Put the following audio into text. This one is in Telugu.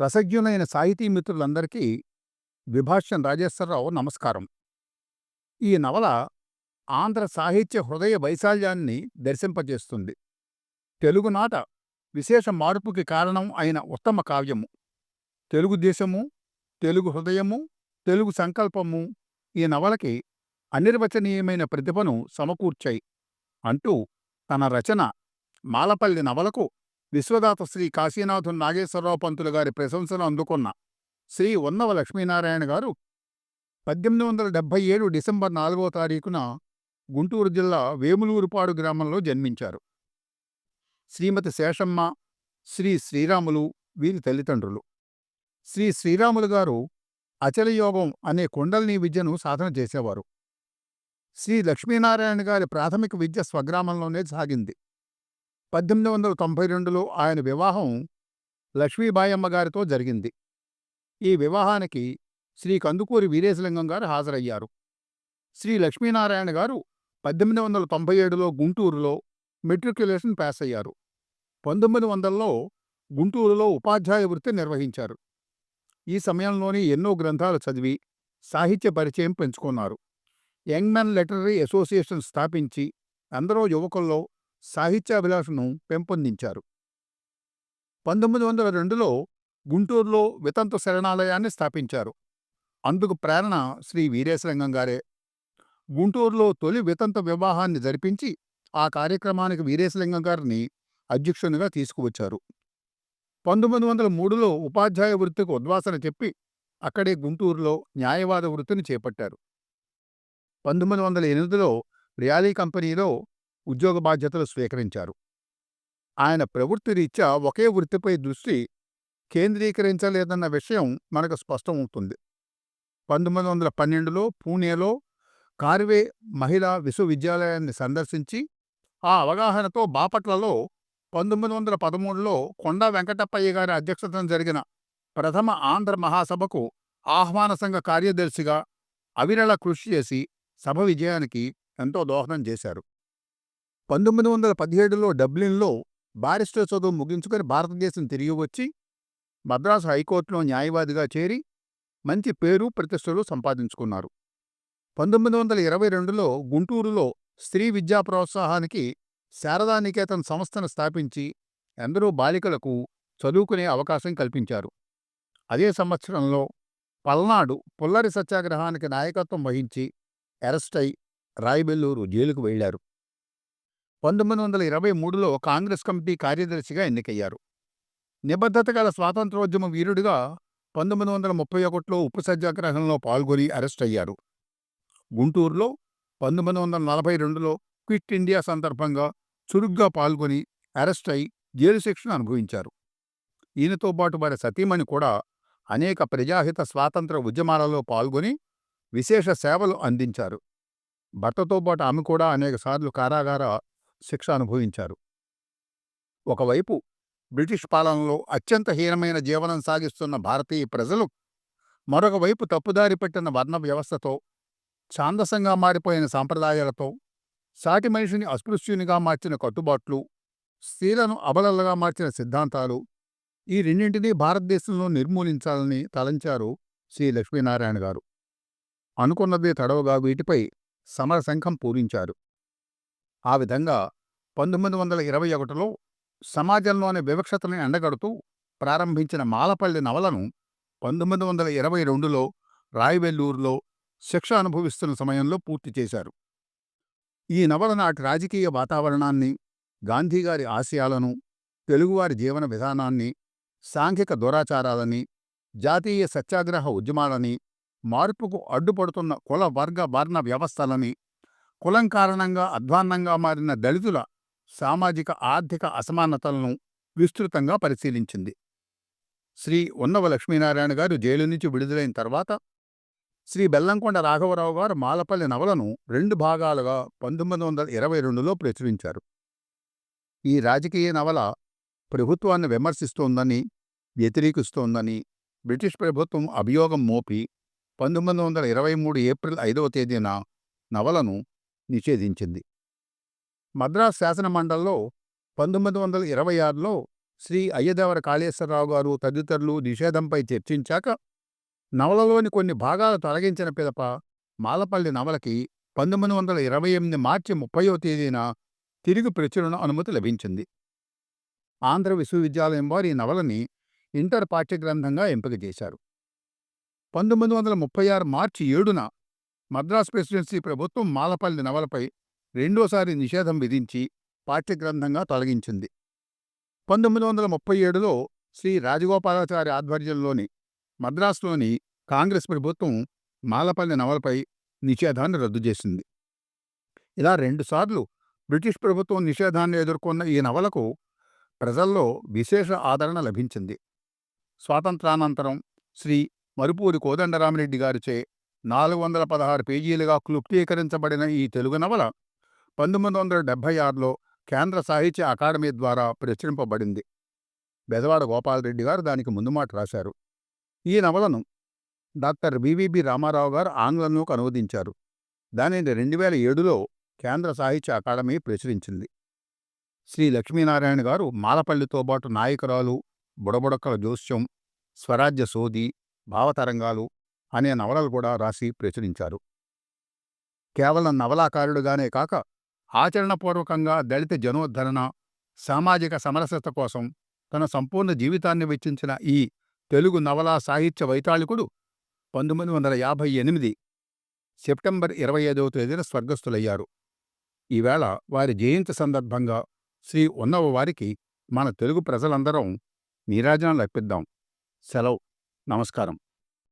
రసజ్ఞులైన సాహితీ మిత్రులందరికీ విభాష్యం రాజేశ్వరరావు నమస్కారం. ఈ నవల ఆంధ్ర సాహిత్య హృదయ వైశాల్యాన్ని దర్శింపజేస్తుంది. తెలుగునాట విశేష మార్పుకి కారణం అయిన ఉత్తమ కావ్యము. తెలుగుదేశము తెలుగు హృదయము తెలుగు సంకల్పము ఈ నవలకి అనిర్వచనీయమైన ప్రతిభను సమకూర్చాయి అంటూ తన రచన మాలపల్లి నవలకు విశ్వదాత శ్రీ కాశీనాథు నాగేశ్వరరావు పంతులు గారి ప్రశంసలు అందుకున్న శ్రీ ఉన్నవ లక్ష్మీనారాయణ గారు పద్దెనిమిది వందల డెబ్భై ఏడు డిసెంబర్ నాలుగో తారీఖున గుంటూరు జిల్లా వేములూరుపాడు గ్రామంలో జన్మించారు. శ్రీమతి శేషమ్మ శ్రీ శ్రీరాములు వీరి తల్లిదండ్రులు. శ్రీ శ్రీరాములు గారు అచలయోగం అనే కుండలిని విద్యను సాధన చేసేవారు. శ్రీ లక్ష్మీనారాయణ గారి ప్రాథమిక విద్య స్వగ్రామంలోనే సాగింది. పద్దెనిమిది వందల తొంభై రెండులో ఆయన వివాహం లక్ష్మీబాయమ్మ గారితో జరిగింది. ఈ వివాహానికి శ్రీ కందుకూరి వీరేశలింగం గారు హాజరయ్యారు. శ్రీ లక్ష్మీనారాయణ గారు పద్దెనిమిది వందల తొంభై ఏడులో గుంటూరులో మెట్రిక్యులేషన్ పాస్ అయ్యారు పంతొమ్మిది వందలలో గుంటూరులో ఉపాధ్యాయ వృత్తి నిర్వహించారు. ఈ సమయంలోనే ఎన్నో గ్రంథాలు చదివి సాహిత్య పరిచయం పెంచుకున్నారు. యంగ్ మెన్ లెటరీ అసోసియేషన్ స్థాపించి అందరూ యువకుల్లో సాహిత్యాభిలాషను పెంపొందించారు. పంతొమ్మిది వందల రెండులో గుంటూరులో వితంతు శరణాలయాన్ని స్థాపించారు. అందుకు ప్రేరణ శ్రీ వీరేశలింగం గారే. గుంటూరులో తొలి వితంత వివాహాన్ని జరిపించి ఆ కార్యక్రమానికి వీరేశలింగం గారిని అధ్యక్షునిగా తీసుకువచ్చారు. పంతొమ్మిది వందల మూడులో ఉపాధ్యాయ వృత్తికి ఉద్వాసన చెప్పి అక్కడే గుంటూరులో న్యాయవాద వృత్తిని చేపట్టారు. పంతొమ్మిది వందల ఎనిమిదిలో రియాలీ కంపెనీలో ఉద్యోగ బాధ్యతలు స్వీకరించారు. ఆయన ప్రవృత్తి రీత్యా ఒకే వృత్తిపై దృష్టి కేంద్రీకరించలేదన్న విషయం మనకు స్పష్టమవుతుంది. పంతొమ్మిది వందల పన్నెండులో పూణేలో కార్వే మహిళా విశ్వవిద్యాలయాన్ని సందర్శించి ఆ అవగాహనతో బాపట్లలో పంతొమ్మిది వందల పదమూడులో కొండా వెంకటప్పయ్య గారి అధ్యక్షతన జరిగిన ప్రథమ ఆంధ్ర మహాసభకు ఆహ్వాన సంఘ కార్యదర్శిగా అవిరళ కృషి చేసి సభ విజయానికి ఎంతో దోహదం చేశారు. పంతొమ్మిది వందల పదిహేడులో డబ్లిన్లో బారిస్టర్ చదువు ముగించుకొని భారతదేశం తిరిగి వచ్చి మద్రాసు హైకోర్టులో న్యాయవాదిగా చేరి మంచి పేరు ప్రతిష్టలు సంపాదించుకున్నారు. పంతొమ్మిది వందల ఇరవై రెండులో గుంటూరులో స్త్రీ విద్యా ప్రోత్సాహానికి శారదానికేతన్ సంస్థను స్థాపించి ఎందరో బాలికలకు చదువుకునే అవకాశం కల్పించారు. అదే సంవత్సరంలో పల్నాడు పుల్లరి సత్యాగ్రహానికి నాయకత్వం వహించి అరెస్టై రాయబెల్లూరు జైలుకు వెళ్ళారు పంతొమ్మిది వందల ఇరవై మూడులో కాంగ్రెస్ కమిటీ కార్యదర్శిగా ఎన్నికయ్యారు. నిబద్ధత గల స్వాతంత్రోద్యమ వీరుడిగా పంతొమ్మిది వందల ముప్పై ఒకటిలో ఉప్పు సత్యాగ్రహంలో పాల్గొని అరెస్ట్ అయ్యారు. గుంటూరులో పంతొమ్మిది వందల నలభై రెండులో క్విట్ ఇండియా సందర్భంగా చురుగ్గా పాల్గొని అరెస్ట్ అయి జైలు శిక్షను అనుభవించారు. ఈయనతో పాటు వారి సతీమణి కూడా అనేక ప్రజాహిత స్వాతంత్ర ఉద్యమాలలో పాల్గొని విశేష సేవలు అందించారు. భర్తతో పాటు ఆమె కూడా అనేకసార్లు కారాగార శిక్ష అనుభవించారు. ఒకవైపు బ్రిటిష్ పాలనలో అత్యంత హీనమైన జీవనం సాగిస్తున్న భారతీయ ప్రజలు మరొక వైపు తప్పుదారి పెట్టిన వర్ణ వ్యవస్థతో ఛాందసంగా మారిపోయిన సాంప్రదాయాలతో సాటి మనిషిని అస్పృశ్యునిగా మార్చిన కట్టుబాట్లు స్త్రీలను అబలలుగా మార్చిన సిద్ధాంతాలు ఈ రెండింటినీ భారతదేశంలో నిర్మూలించాలని తలంచారు శ్రీ లక్ష్మీనారాయణ గారు. అనుకున్నదే తడవగా వీటిపై సమరశంఖం పూరించారు. ఆ విధంగా పంతొమ్మిది వందల ఇరవై ఒకటిలో సమాజంలోని వివక్షతని ఎండగడుతూ ప్రారంభించిన మాలపల్లి నవలను పంతొమ్మిది వందల ఇరవై రెండులో రాయవెల్లూరులో శిక్ష అనుభవిస్తున్న సమయంలో పూర్తి చేశారు. ఈ నవల నాటి రాజకీయ వాతావరణాన్ని గాంధీగారి ఆశయాలను తెలుగువారి జీవన విధానాన్ని సాంఘిక దురాచారాలని జాతీయ సత్యాగ్రహ ఉద్యమాలని మార్పుకు అడ్డుపడుతున్న కుల వర్గ వర్ణ వ్యవస్థలని కులం కారణంగా అధ్వాన్నంగా మారిన దళితుల సామాజిక ఆర్థిక అసమానతలను విస్తృతంగా పరిశీలించింది. శ్రీ ఉన్నవ లక్ష్మీనారాయణ గారు జైలు నుంచి విడుదలైన తర్వాత శ్రీ బెల్లంకొండ రాఘవరావు గారు మాలపల్లి నవలను రెండు భాగాలుగా పంతొమ్మిది వందల ఇరవై రెండులో ప్రచురించారు. ఈ రాజకీయ నవల ప్రభుత్వాన్ని విమర్శిస్తోందని వ్యతిరేకిస్తోందని బ్రిటిష్ ప్రభుత్వం అభియోగం మోపి పంతొమ్మిది వందల ఇరవై మూడు ఏప్రిల్ ఐదవ తేదీన నవలను నిషేధించింది. మద్రాస్ శాసనమండలిలో పంతొమ్మిది వందల ఇరవై ఆరులో శ్రీ అయ్యదేవర కాళేశ్వరరావు గారు తదితరులు నిషేధంపై చర్చించాక నవలలోని కొన్ని భాగాలు తొలగించిన పిదప మాలపల్లి నవలకి పంతొమ్మిది వందల ఇరవై ఎనిమిది మార్చి ముప్పయో తేదీన తిరిగి ప్రచురణ అనుమతి లభించింది. ఆంధ్ర విశ్వవిద్యాలయం వారు ఈ నవలని ఇంటర్ పాఠ్యగ్రంథంగా ఎంపిక చేశారు. పంతొమ్మిది వందల ముప్పై ఆరు మార్చి ఏడున మద్రాస్ ప్రెసిడెన్సీ ప్రభుత్వం మాలపల్లి నవలపై రెండోసారి నిషేధం విధించి పాఠ్యగ్రంథంగా తొలగించింది. పంతొమ్మిది వందల ముప్పై ఏడులో శ్రీ రాజగోపాలాచారి ఆధ్వర్యంలోని మద్రాసులోని కాంగ్రెస్ ప్రభుత్వం మాలపల్లి నవలపై నిషేధాన్ని రద్దు చేసింది. ఇలా రెండుసార్లు బ్రిటిష్ ప్రభుత్వం నిషేధాన్ని ఎదుర్కొన్న ఈ నవలకు ప్రజల్లో విశేష ఆదరణ లభించింది. స్వాతంత్రానంతరం శ్రీ మరుపూరి కోదండరామిరెడ్డి గారిచే నాలుగు వందల పదహారు పేజీలుగా క్లుప్తీకరించబడిన ఈ తెలుగు నవల పంతొమ్మిది వందల డెబ్భై ఆరులో కేంద్ర సాహిత్య అకాడమీ ద్వారా ప్రచురింపబడింది. బెదవాడ గోపాలరెడ్డి గారు దానికి ముందు మాట రాశారు. ఈ నవలను డాక్టర్ వివిబి రామారావు గారు ఆంగ్లంలోకి అనువదించారు దానిని రెండు వేల ఏడులో కేంద్ర సాహిత్య అకాడమీ ప్రచురించింది. శ్రీ లక్ష్మీనారాయణ గారు మాలపల్లితో పాటు నాయకురాలు బుడబుడక్కల జోస్యం స్వరాజ్య సోది భావతరంగాలు అనే నవలలు కూడా రాసి ప్రచురించారు. కేవలం నవలాకారుడుగానే కాక ఆచరణపూర్వకంగా దళిత జనోద్ధరణ సామాజిక సమరసత కోసం తన సంపూర్ణ జీవితాన్ని వెచ్చించిన ఈ తెలుగు నవలా సాహిత్య వైతాళికుడు పంతొమ్మిది వందల యాభై ఎనిమిది సెప్టెంబర్ ఇరవై ఐదవ తేదీన స్వర్గస్థులయ్యారు. ఈవేళ వారి జయంతి సందర్భంగా శ్రీ ఉన్నవ వారికి మన తెలుగు ప్రజలందరం నీరాజనాలు అర్పిద్దాం. సెలవు. నమస్కారం.